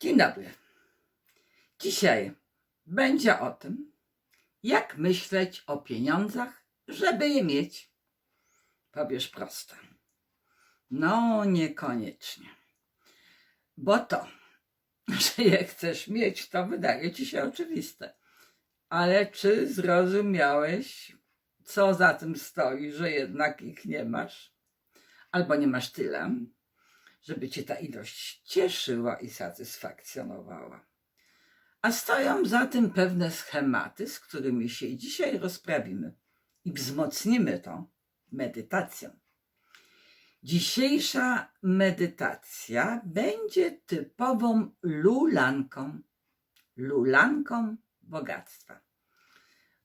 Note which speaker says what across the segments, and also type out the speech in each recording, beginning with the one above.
Speaker 1: Dzień dobry. Dzisiaj będzie o tym, jak myśleć o pieniądzach, żeby je mieć. Powiesz prosto. No, niekoniecznie. Bo to, że je chcesz mieć, to wydaje ci się oczywiste. Ale czy zrozumiałeś, co za tym stoi, że jednak ich nie masz? Albo nie masz tyle, żeby cię ta ilość cieszyła i satysfakcjonowała. A stoją za tym pewne schematy, z którymi się dzisiaj rozprawimy i wzmocnimy to medytacją. Dzisiejsza medytacja będzie typową lulanką, lulanką bogactwa.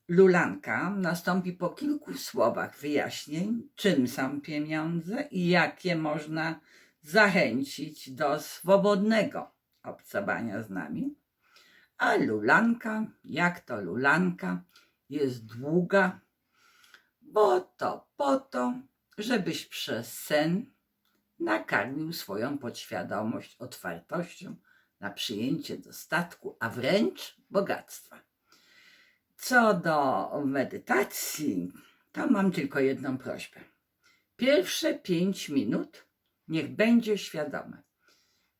Speaker 1: Lulanka nastąpi po kilku słowach wyjaśnień, czym są pieniądze i jak je można zachęcić do swobodnego obcowania z nami. A lulanka, jak to lulanka, jest długa, bo to po to, żebyś przez sen nakarmił swoją podświadomość otwartością na przyjęcie dostatku, a wręcz bogactwa. Co do medytacji, to mam tylko jedną prośbę. Pierwsze pięć minut niech będzie świadome,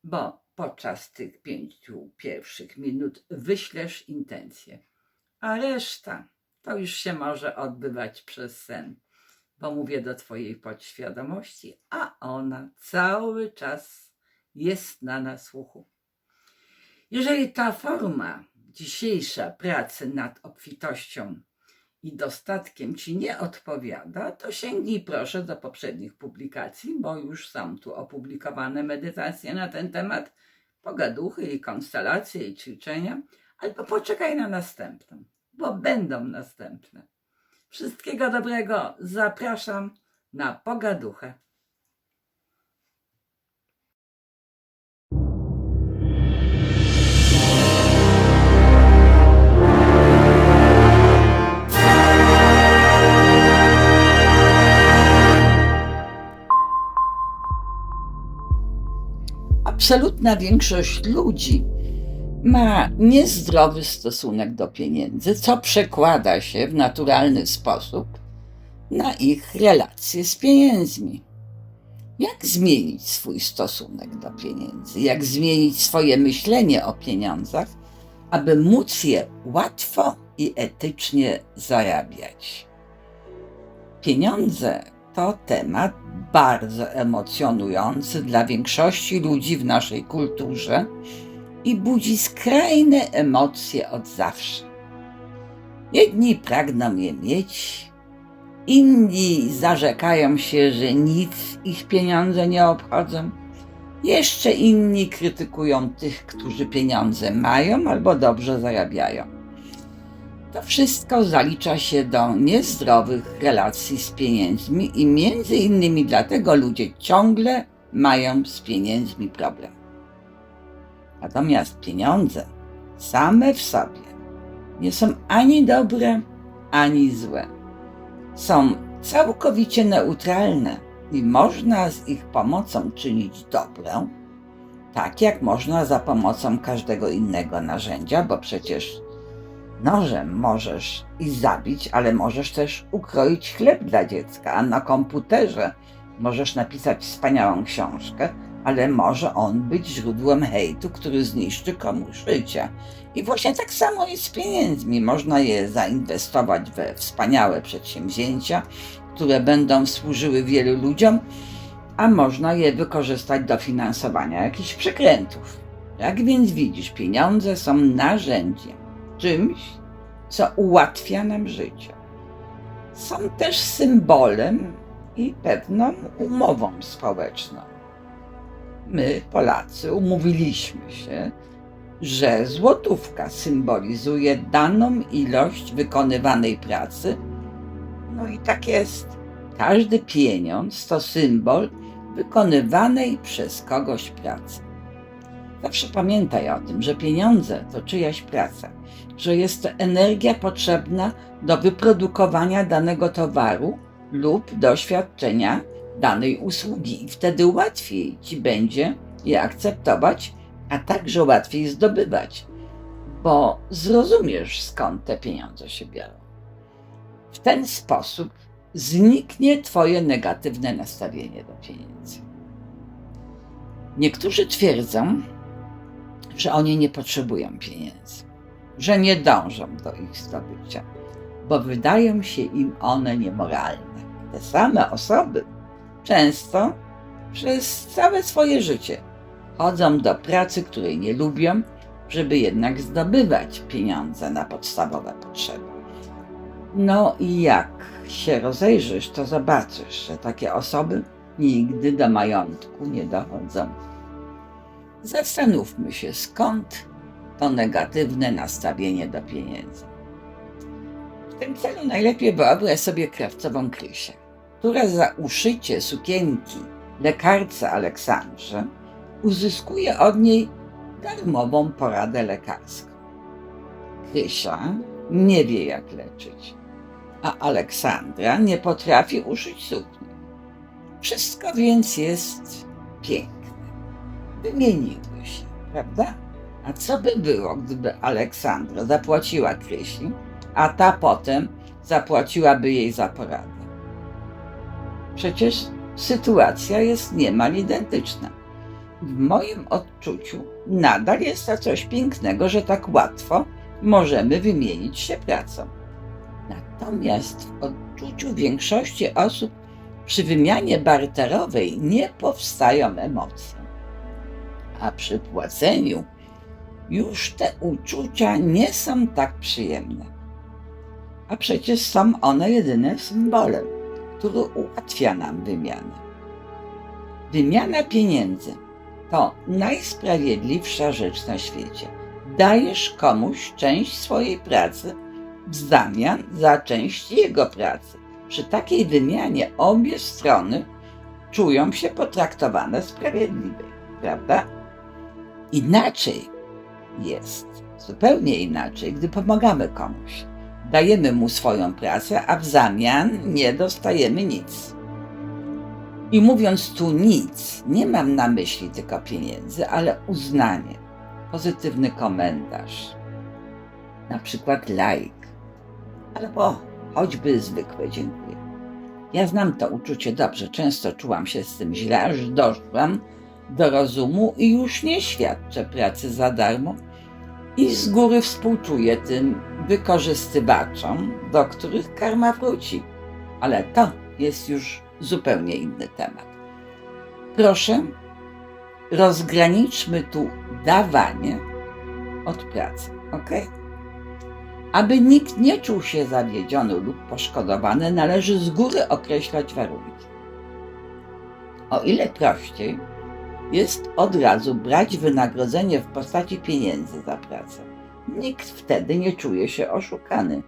Speaker 1: bo podczas tych pięciu pierwszych minut wyślesz intencję, a reszta to już się może odbywać przez sen, bo mówię do Twojej podświadomości, a ona cały czas jest na nasłuchu. Jeżeli ta forma dzisiejsza pracy nad obfitością i dostatkiem Ci nie odpowiada, to sięgnij proszę do poprzednich publikacji, bo już są tu opublikowane medytacje na ten temat, pogaduchy i konstelacje i ćwiczenia, albo poczekaj na następną, bo będą następne. Wszystkiego dobrego, zapraszam na pogaduchę. Absolutna większość ludzi ma niezdrowy stosunek do pieniędzy, co przekłada się w naturalny sposób na ich relacje z pieniędzmi. Jak zmienić swój stosunek do pieniędzy? Jak zmienić swoje myślenie o pieniądzach, aby móc je łatwo i etycznie zarabiać? Pieniądze to temat bardzo emocjonujący dla większości ludzi w naszej kulturze i budzi skrajne emocje od zawsze. Jedni pragną je mieć, inni zarzekają się, że nic ich pieniądze nie obchodzą. Jeszcze inni krytykują tych, którzy pieniądze mają albo dobrze zarabiają. To wszystko zalicza się do niezdrowych relacji z pieniędzmi i między innymi dlatego ludzie ciągle mają z pieniędzmi problem. Natomiast pieniądze same w sobie nie są ani dobre, ani złe. Są całkowicie neutralne i można z ich pomocą czynić dobrę, tak jak można za pomocą każdego innego narzędzia, bo przecież Nożem możesz i zabić, ale możesz też ukroić chleb dla dziecka, a na komputerze możesz napisać wspaniałą książkę, ale może on być źródłem hejtu, który zniszczy komuś życie. I właśnie tak samo jest z pieniędzmi. Można je zainwestować we wspaniałe przedsięwzięcia, które będą służyły wielu ludziom, a można je wykorzystać do finansowania jakichś przekrętów. Jak więc widzisz, pieniądze są narzędziem czymś, co ułatwia nam życie. Są też symbolem i pewną umową społeczną. My, Polacy, umówiliśmy się, że złotówka symbolizuje daną ilość wykonywanej pracy. No i tak jest. Każdy pieniądz to symbol wykonywanej przez kogoś pracy. Zawsze pamiętaj o tym, że pieniądze to czyjaś praca, że jest to energia potrzebna do wyprodukowania danego towaru lub doświadczenia danej usługi, i wtedy łatwiej ci będzie je akceptować, a także łatwiej zdobywać, bo zrozumiesz skąd te pieniądze się biorą. W ten sposób zniknie Twoje negatywne nastawienie do pieniędzy. Niektórzy twierdzą, że oni nie potrzebują pieniędzy, że nie dążą do ich zdobycia, bo wydają się im one niemoralne. Te same osoby często przez całe swoje życie chodzą do pracy, której nie lubią, żeby jednak zdobywać pieniądze na podstawowe potrzeby. No i jak się rozejrzysz, to zobaczysz, że takie osoby nigdy do majątku nie dochodzą. Zastanówmy się, skąd to negatywne nastawienie do pieniędzy. W tym celu najlepiej wyobraź sobie krawcową Krysię, która za uszycie sukienki lekarce Aleksandrze uzyskuje od niej darmową poradę lekarską. Krysia nie wie, jak leczyć, a Aleksandra nie potrafi uszyć sukni. Wszystko więc jest piękne. Wymieniły się, prawda? A co by było, gdyby Aleksandra zapłaciła Krysi, a ta potem zapłaciłaby jej za poradę? Przecież sytuacja jest niemal identyczna. W moim odczuciu nadal jest to coś pięknego, że tak łatwo możemy wymienić się pracą. Natomiast w odczuciu większości osób przy wymianie barterowej nie powstają emocje, a przy płaceniu już te uczucia nie są tak przyjemne. A przecież są one jedynym symbolem, który ułatwia nam wymianę. Wymiana pieniędzy to najsprawiedliwsza rzecz na świecie. Dajesz komuś część swojej pracy w zamian za część jego pracy. Przy takiej wymianie obie strony czują się potraktowane sprawiedliwie, prawda? Inaczej jest, zupełnie inaczej, gdy pomagamy komuś. Dajemy mu swoją pracę, a w zamian nie dostajemy nic. I mówiąc tu nic, nie mam na myśli tylko pieniędzy, ale uznanie, pozytywny komentarz, na przykład like, albo choćby zwykłe dziękuję. Ja znam to uczucie dobrze, często czułam się z tym źle, aż doszłam do rozumu i już nie świadczę pracy za darmo i z góry współczuję tym wykorzystywaczom, do których karma wróci. Ale to jest już zupełnie inny temat. Proszę, rozgraniczmy tu dawanie od pracy, ok? Aby nikt nie czuł się zawiedziony lub poszkodowany, należy z góry określać warunki. O ile prościej jest od razu brać wynagrodzenie w postaci pieniędzy za pracę. Nikt wtedy nie czuje się oszukany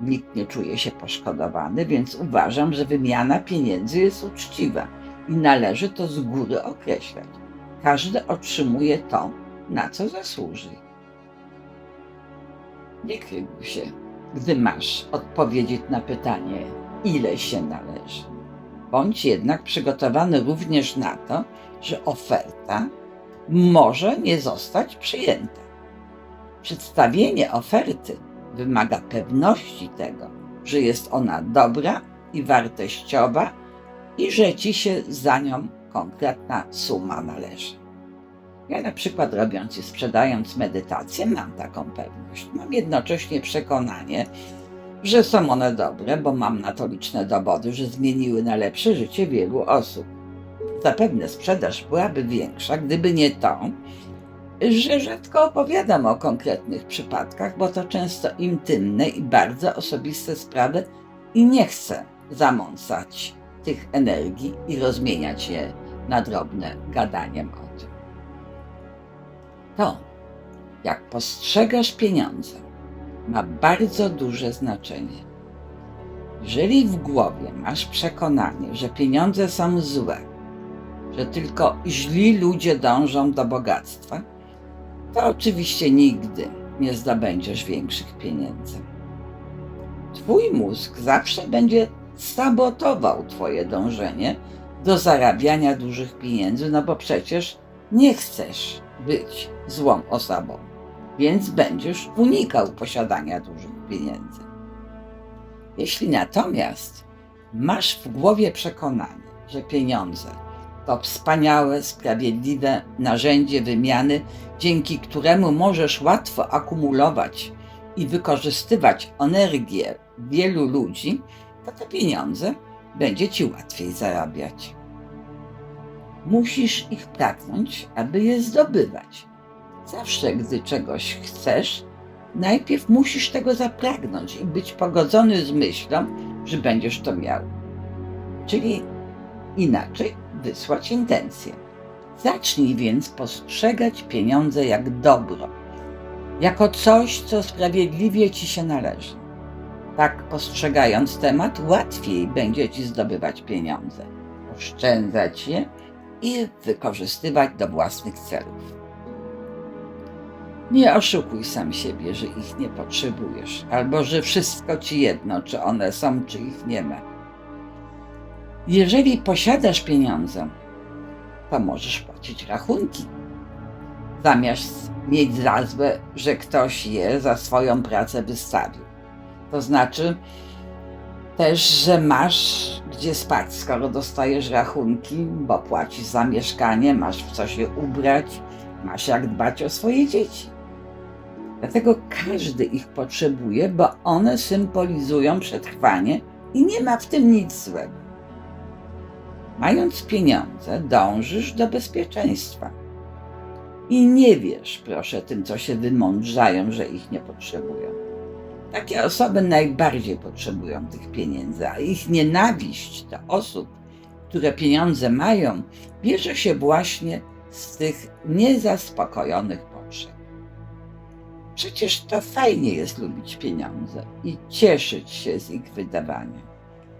Speaker 1: Nikt nie czuje się poszkodowany, więc uważam, że wymiana pieniędzy jest uczciwa i należy to z góry określać. Każdy otrzymuje to, na co zasłuży. Nie kryguj się, gdy masz odpowiedzieć na pytanie, ile się należy. Bądź jednak przygotowany również na to, że oferta może nie zostać przyjęta. Przedstawienie oferty wymaga pewności tego, że jest ona dobra i wartościowa i że ci się za nią konkretna suma należy. Ja na przykład robiąc i sprzedając medytację mam taką pewność. Mam jednocześnie przekonanie, że są one dobre, bo mam na to liczne dowody, że zmieniły na lepsze życie wielu osób. Zapewne sprzedaż byłaby większa, gdyby nie to, że rzadko opowiadam o konkretnych przypadkach, bo to często intymne i bardzo osobiste sprawy i nie chcę zamącać tych energii i rozmieniać je na drobne gadaniem o tym. To, jak postrzegasz pieniądze, ma bardzo duże znaczenie. Jeżeli w głowie masz przekonanie, że pieniądze są złe, że tylko źli ludzie dążą do bogactwa, to oczywiście nigdy nie zdobędziesz większych pieniędzy. Twój mózg zawsze będzie sabotował Twoje dążenie do zarabiania dużych pieniędzy, no bo przecież nie chcesz być złą osobą, więc będziesz unikał posiadania dużych pieniędzy. Jeśli natomiast masz w głowie przekonanie, że pieniądze to wspaniałe, sprawiedliwe narzędzie wymiany, dzięki któremu możesz łatwo akumulować i wykorzystywać energię wielu ludzi, to te pieniądze będzie ci łatwiej zarabiać. Musisz ich pragnąć, aby je zdobywać. Zawsze, gdy czegoś chcesz, najpierw musisz tego zapragnąć i być pogodzony z myślą, że będziesz to miał. Czyli inaczej wysłać intencję. Zacznij więc postrzegać pieniądze jak dobro, jako coś, co sprawiedliwie ci się należy. Tak postrzegając temat, łatwiej będzie ci zdobywać pieniądze, oszczędzać je i wykorzystywać do własnych celów. Nie oszukuj sam siebie, że ich nie potrzebujesz, albo że wszystko ci jedno, czy one są, czy ich nie ma. Jeżeli posiadasz pieniądze, to możesz płacić rachunki. Zamiast mieć za złe, że ktoś je za swoją pracę wystawił. To znaczy też, że masz gdzie spać, skoro dostajesz rachunki, bo płacisz za mieszkanie, masz w co się ubrać, masz jak dbać o swoje dzieci. Dlatego każdy ich potrzebuje, bo one symbolizują przetrwanie i nie ma w tym nic złego. Mając pieniądze, dążysz do bezpieczeństwa. I nie wiesz, proszę, tym, co się wymądrzają, że ich nie potrzebują. Takie osoby najbardziej potrzebują tych pieniędzy, a ich nienawiść do osób, które pieniądze mają, bierze się właśnie z tych niezaspokojonych. Przecież to fajnie jest lubić pieniądze i cieszyć się z ich wydawania.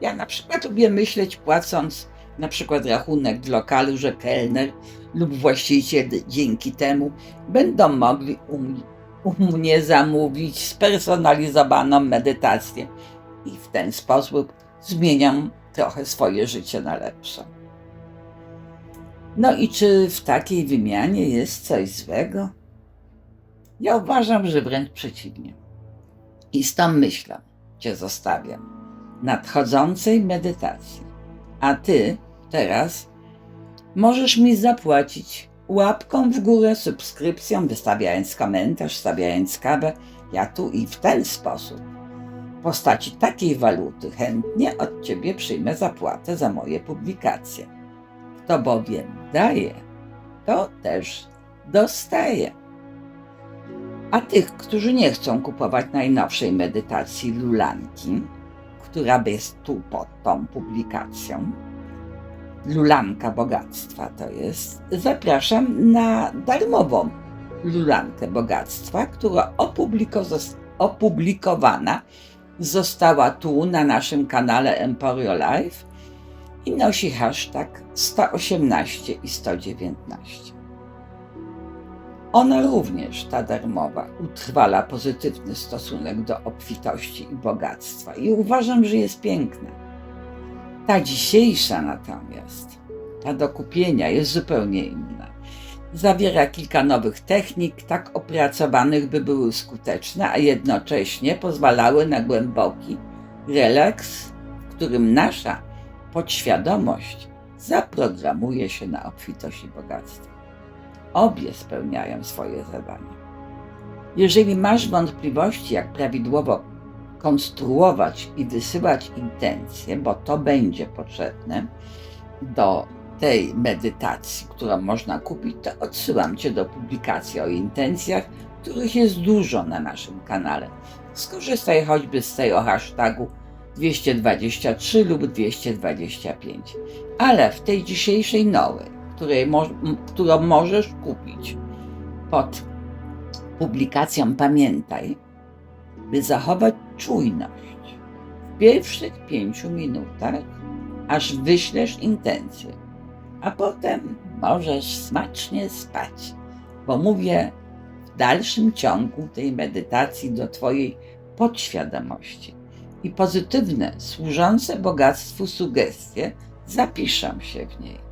Speaker 1: Ja na przykład lubię myśleć, płacąc na przykład rachunek w lokalu, że kelner lub właściciel dzięki temu będą mogli u mnie zamówić spersonalizowaną medytację i w ten sposób zmieniam trochę swoje życie na lepsze. No i czy w takiej wymianie jest coś złego? Ja uważam, że wręcz przeciwnie. I z tą myślą Cię zostawiam. Nadchodzącej medytacji. A Ty teraz możesz mi zapłacić łapką w górę, subskrypcją, wystawiając komentarz, stawiając kawę. Ja tu i w ten sposób, w postaci takiej waluty, chętnie od Ciebie przyjmę zapłatę za moje publikacje. Kto bowiem daje, to też dostaje. A tych, którzy nie chcą kupować najnowszej medytacji Lulanki, która jest tu pod tą publikacją, Lulanka Bogactwa to jest, zapraszam na darmową Lulankę Bogactwa, która opublikowana została tu na naszym kanale Emporio Live i nosi hashtag 118 i 119. Ona również, ta darmowa, utrwala pozytywny stosunek do obfitości i bogactwa i uważam, że jest piękna. Ta dzisiejsza natomiast, ta do kupienia jest zupełnie inna. Zawiera kilka nowych technik, tak opracowanych, by były skuteczne, a jednocześnie pozwalały na głęboki relaks, w którym nasza podświadomość zaprogramuje się na obfitość i bogactwo. Obie spełniają swoje zadanie. Jeżeli masz wątpliwości, jak prawidłowo konstruować i wysyłać intencje, bo to będzie potrzebne do tej medytacji, którą można kupić, to odsyłam Cię do publikacji o intencjach, których jest dużo na naszym kanale. Skorzystaj choćby z tej o hashtagu 223 lub 225. Ale w tej dzisiejszej nowej, której mo którą możesz kupić pod publikacją Pamiętaj, by zachować czujność w pierwszych pięciu minutach, aż wyślesz intencję, a potem możesz smacznie spać, bo mówię w dalszym ciągu tej medytacji do Twojej podświadomości i pozytywne, służące bogactwu sugestie zapiszą się w niej.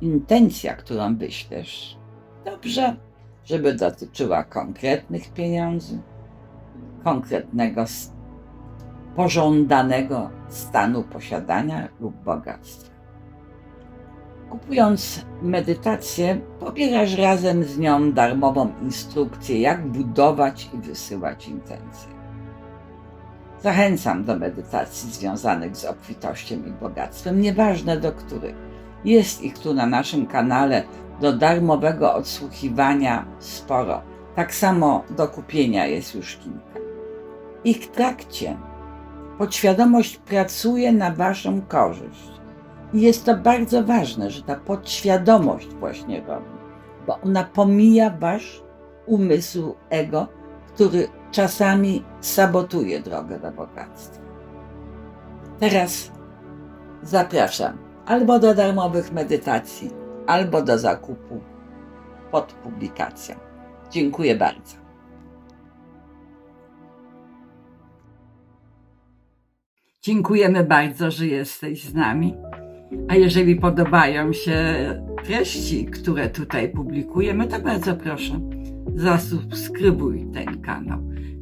Speaker 1: Intencja, którą wyślesz, Dobrze, żeby dotyczyła konkretnych pieniędzy, konkretnego pożądanego stanu posiadania lub bogactwa. Kupując medytację, pobierasz razem z nią darmową instrukcję, jak budować i wysyłać intencje. Zachęcam do medytacji związanych z obfitością i bogactwem, nieważne do których. Jest ich tu na naszym kanale do darmowego odsłuchiwania sporo. Tak samo do kupienia jest już kilka. Ich trakcie podświadomość pracuje na Waszą korzyść. I jest to bardzo ważne, że ta podświadomość właśnie robi, bo ona pomija Wasz umysł, ego, który czasami sabotuje drogę do bogactwa. Teraz zapraszam albo do darmowych medytacji, albo do zakupu pod publikacją. Dziękuję bardzo. Dziękujemy bardzo, że jesteś z nami. A jeżeli podobają się treści, które tutaj publikujemy, to bardzo proszę, zasubskrybuj ten kanał.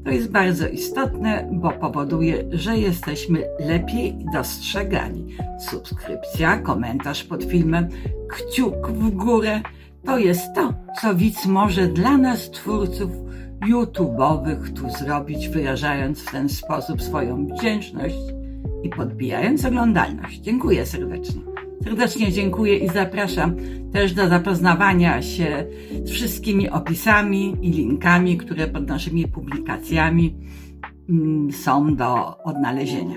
Speaker 1: To jest bardzo istotne, bo powoduje, że jesteśmy lepiej dostrzegani. Subskrypcja, komentarz pod filmem, kciuk w górę to jest to, co widz może dla nas, twórców YouTube'owych, tu zrobić, wyrażając w ten sposób swoją wdzięczność i podbijając oglądalność. Dziękuję serdecznie. Serdecznie dziękuję i zapraszam też do zapoznawania się z wszystkimi opisami i linkami, które pod naszymi publikacjami mm, są do odnalezienia.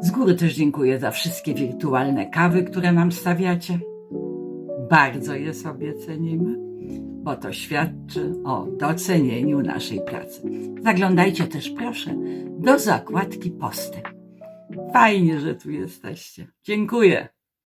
Speaker 1: Z góry też dziękuję za wszystkie wirtualne kawy, które nam stawiacie. Bardzo je sobie cenimy, bo to świadczy o docenieniu naszej pracy. Zaglądajcie też proszę do zakładki posty. Fajnie, że tu jesteście. Dziękuję.